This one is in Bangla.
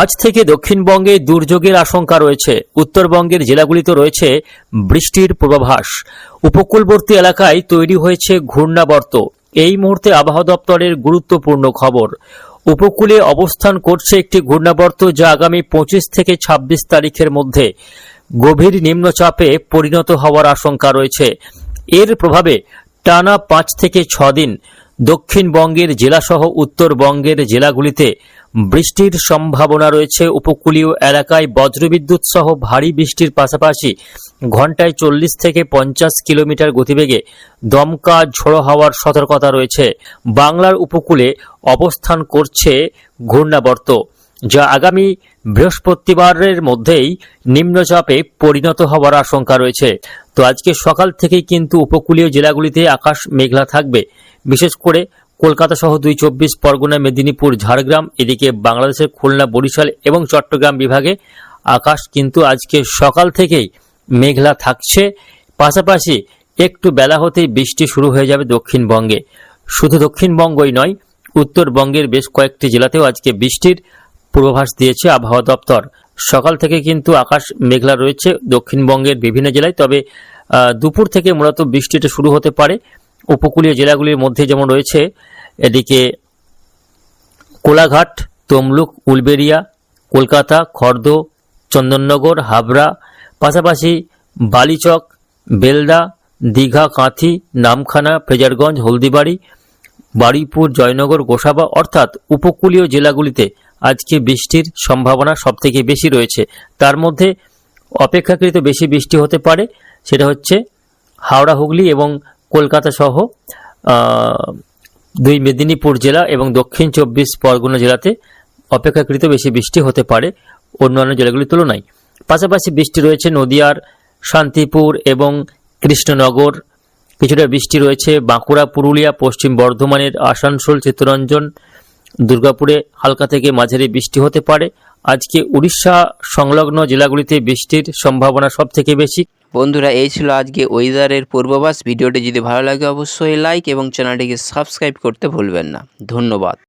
আজ থেকে দক্ষিণবঙ্গে দুর্যোগের আশঙ্কা রয়েছে। উত্তরবঙ্গের জেলাগুলিতে রয়েছে বৃষ্টির পূর্বাভাস। উপকূলবর্তী এলাকায় তৈরি হয়েছে ঘূর্ণাবর্ত। এই মুহূর্তে আবহাওয়া দপ্তরের গুরুত্বপূর্ণ খবর। উপকূলে অবস্থান করছে একটি ঘূর্ণাবর্ত যা আগামী পঁচিশ থেকে ছাব্বিশ তারিখের মধ্যে গভীর নিম্নচাপে পরিণত হওয়ার আশঙ্কা রয়েছে। এর প্রভাবে টানা পাঁচ থেকে ছ দিন দক্ষিণবঙ্গের জেলাসহ উত্তরবঙ্গের জেলাগুলিতে বৃষ্টির সম্ভাবনা রয়েছে উপকূলীয় এলাকায় বজ্রবিদ্যুৎ সহ ভারী বৃষ্টির পাশাপাশি ঘন্টায় চল্লিশ থেকে পঞ্চাশ কিলোমিটার গতিবেগে দমকা ঝোড়ো হওয়ার সতর্কতা রয়েছে। বাংলার উপকূলে অবস্থান করছে ঘূর্ণাবর্ত, যা আগামী বৃহস্পতিবারের মধ্যেই নিম্নচাপে পরিণত হওয়ার আশঙ্কা রয়েছে। তো আজকে সকাল থেকেই কিন্তু উপকূলীয় জেলাগুলিতে আকাশ মেঘলা থাকবে। বিশেষ করে কলকাতা সহ দুই চব্বিশ পরগনা, মেদিনীপুর, ঝাড়গ্রাম, এদিকে বাংলাদেশের খুলনা, বরিশাল এবং চট্টগ্রাম বিভাগে আকাশ কিন্তু আজকে সকাল থেকেই মেঘলা থাকছে। পাশাপাশি একটু বেলা হতেই বৃষ্টি শুরু হয়ে যাবে দক্ষিণবঙ্গে। শুধু দক্ষিণবঙ্গই নয়, উত্তরবঙ্গের বেশ কয়েকটি জেলাতেও আজকে বৃষ্টির পূর্বাভাস দিয়েছে আবহাওয়া দপ্তর। সকাল থেকে কিন্তু আকাশ মেঘলা রয়েছে দক্ষিণবঙ্গের বিভিন্ন জেলায়, তবে দুপুর থেকে মূলত বৃষ্টিটা শুরু হতে পারে। উপকূলীয় জেলাগুলির মধ্যে যেমন রয়েছে, এদিকে কোলাঘাট, তমলুক, উলবেরিয়া, কলকাতা, খর্দ, চন্দননগর, হাবড়া, পাশাপাশি বালিচক, বেলদা, দীঘা, কাঁথি, নামখানা ফ্রেজারগঞ্জ হলদিবাড়ি, বারুইপুর, জয়নগর, গোসাবা অর্থাৎ উপকূলীয় জেলাগুলিতে আজকে বৃষ্টির সম্ভাবনা সবথেকে বেশি রয়েছে। তার মধ্যে অপেক্ষাকৃত বেশি বৃষ্টি হতে পারে, সেটা হচ্ছে হাওড়া, হুগলি এবং কলকাতা সহ দুই মেদিনীপুর জেলা এবং দক্ষিণ চব্বিশ পরগনা জেলাতে অপেক্ষাকৃত বেশি বৃষ্টি হতে পারে অন্যান্য জেলাগুলির তুলনায়। পাশাপাশি বৃষ্টি রয়েছে নদিয়ার শান্তিপুর এবং কৃষ্ণনগর। কিছুটা বৃষ্টি রয়েছে বাঁকুড়া, পুরুলিয়া, পশ্চিম বর্ধমানের আসানসোল, চিত্তরঞ্জন দুর্গাপুরে হালকা থেকে মাঝারি বৃষ্টি হতে পারে। আজকে উড়িষ্যা সংলগ্ন জেলাগুলিতে বৃষ্টির সম্ভাবনা সব থেকে বেশি। বন্ধুরা, এই ছিল আজকে ওয়েদারের পূর্বাভাস। ভিডিওটি যদি ভালো লাগে, অবশ্যই লাইক এবং চ্যানেলটিকে সাবস্ক্রাইব করতে ভুলবেন না। ধন্যবাদ।